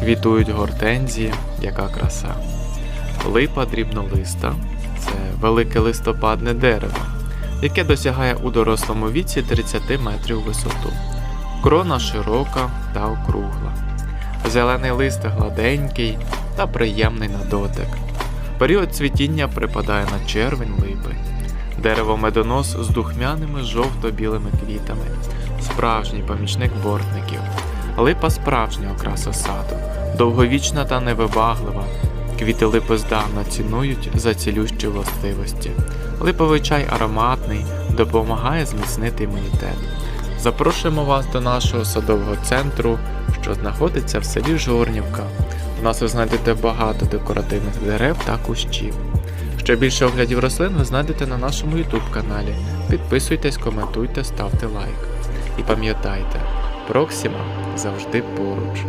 Квітують гортензії, яка краса. Липа дрібнолиста це велике листопадне дерево, яке досягає у дорослому віці 30 метрів висоту. Крона широка та округла. Зелений лист гладенький та приємний на дотик. Період цвітіння припадає на червень липи. Дерево медонос з духмяними жовто-білими квітами, справжній помічник бортників. Липа справжня окраса саду, довговічна та невибаглива. Квіти липи здавна цінують за цілющі властивості. Липовий чай ароматний, допомагає зміцнити імунітет. Запрошуємо вас до нашого садового центру, що знаходиться в селі Жорнівка. У нас ви знайдете багато декоративних дерев та кущів. Ще більше оглядів рослин ви знайдете на нашому YouTube каналі. Підписуйтесь, коментуйте, ставте лайк. І пам'ятайте, Проксима завжди поруч.